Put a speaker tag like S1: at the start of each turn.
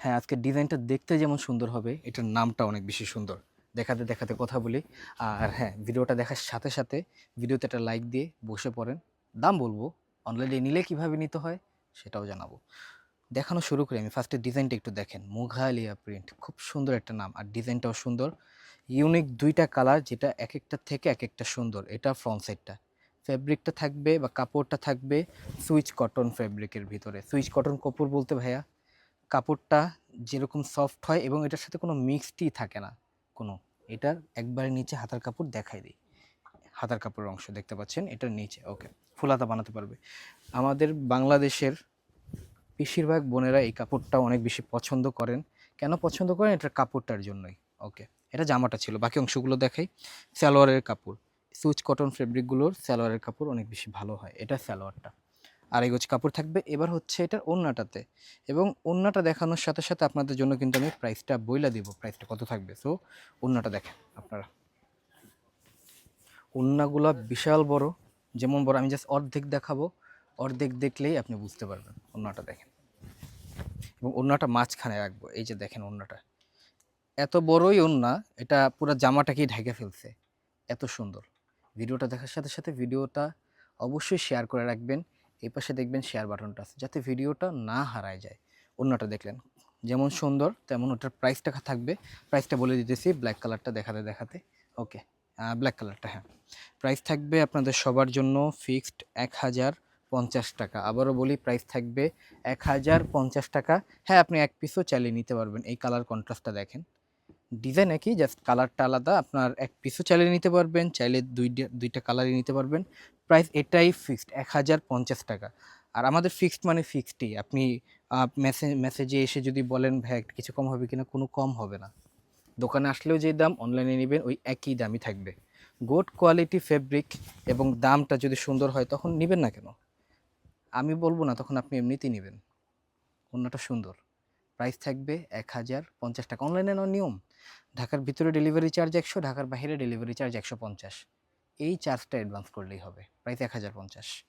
S1: হ্যাঁ আজকে ডিজাইনটা দেখতে যেমন সুন্দর হবে, এটার নামটা অনেক বেশি সুন্দর। দেখাতে দেখাতে কথা বলি। আর হ্যাঁ ভিডিওটা দেখার সাথে সাথে ভিডিওতে একটা লাইক দিয়ে বসে পড়েন। দাম বলব, অনলাইনে নিলে কীভাবে নিতে হয় সেটাও জানাব। দেখানো শুরু করি আমি। ফার্স্টে ডিজাইনটা একটু দেখেন। মুঘালিয়া প্রিন্ট খুব সুন্দর একটা নাম আর ডিজাইনটাও সুন্দর। ইউনিক দুইটা কালার যেটা এক একটা থেকে এক একটা সুন্দর। এটা ফ্রন্ট সাইডটা ফ্যাব্রিকটা থাকবে বা কাপড়টা থাকবে সুইচ কটন ফ্যাব্রিকের ভিতরে। সুইচ কটন কাপড় বলতে ভাইয়া কাপড়টা যেরকম সফট হয় এবং এটার সাথে কোনো মিক্সডই থাকে না। কোনো এটার একবারে নিচে হাতার কাপড় দেখাই দিই। হাতার কাপড়ের অংশ দেখতে পাচ্ছেন এটার নিচে ওকে ফুলাতা বানাতে পারবে। আমাদের বাংলাদেশের বেশিরভাগ বোনেরা এই কাপড়টা অনেক বেশি পছন্দ করেন। কেন পছন্দ করেন? এটার কাপড়টার জন্যই ওকে এটা জামাটা ছিল, বাকি অংশগুলো দেখাই। সালোয়ারের কাপড় সুইচ কটন ফেব্রিকগুলোর সালোয়ারের কাপড় অনেক বেশি ভালো হয়, এটা সালোয়ারটা। আর এগোজ কাপড় থাকবে। এবার হচ্ছে এটার ওড়নাটাতে। এবং ওড়নাটা দেখানোর সাথে সাথে আপনাদের জন্য কিন্তু আমি প্রাইসটা বইলা দিব। প্রাইসটা কত থাকবে? সো ওড়নাটা দেখেন আপনারা। ওড়নাগুলো বিশাল বড়। যেমন বড়, আমি জাস্ট অর্ধেক দেখাবো। অর্ধেক দেখলেই আপনি বুঝতে পারবেন ওড়নাটা দেখেন। এবং ওড়নাটা মাঝখানে রাখব। এই যে দেখেন ওড়নাটা। এত বড়ই ওড়না, এটা পুরো জামাটাকেই ঢেকে ফেলছে। এত সুন্দর। ভিডিওটা দেখার সাথে সাথে ভিডিওটা অবশ্যই শেয়ার করে রাখবেন। এই পাশে দেখবেন শেয়ার বাটনটা আছে, যাতে ভিডিওটা না হারায় যায়। অন্যটা দেখলেন, যেমন সুন্দর, তেমন ওটার প্রাইসটা থাকবে। প্রাইসটা বলে দিতেছি ব্ল্যাক কালারটা দেখাতে দেখাতে। ওকে ব্ল্যাক কালারটা হ্যাঁ। প্রাইস থাকবে আপনাদের সবার জন্য ফিক্সড এক হাজার পঞ্চাশ টাকা। আবারও বলি প্রাইস থাকবে এক হাজার পঞ্চাশ টাকা। হ্যাঁ আপনি এক পিসও চালিয়ে নিতে পারবেন। এই কালার কন্ট্রাস্টটা দেখেন। ডিজাইন একই জাস্ট কালারটা আলাদা। আপনার এক পিসও চালিয়ে নিতে পারবেন, চাইলে দুইটা দুইটা কালারই নিতে পারবেন। প্রাইস এটাই ফিক্সড এক হাজার পঞ্চাশ টাকা। আর আমাদের ফিক্সড মানে ফিক্সডই আপনি মেসেজ মেসেজে এসে যদি বলেন, ভাই কিছু কম হবে কিনা? কোনো কম হবে না। দোকানে আসলেও যে দাম অনলাইনে নেবেন, ওই একই দামই থাকবে। গুড কোয়ালিটি ফেব্রিক এবং দামটা যদি সুন্দর হয়, তখন নেবেন না কেন? আমি বলব না, তখন আপনি এমনিতেই নেবেন। অন্যটা সুন্দর। প্রাইস থাকবে এক হাজার পঞ্চাশ টাকা। অনলাইনে নেওয়ার নিয়ম। ঢাকার ভিতরে ডেলিভারি চার্জ একশো, ঢাকার বাইরে ডেলিভারি চার্জ একশো পঞ্চাশ। এই চার্জটা অ্যাডভান্স করলেই হবে। প্রাইস এক হাজার পঞ্চাশ।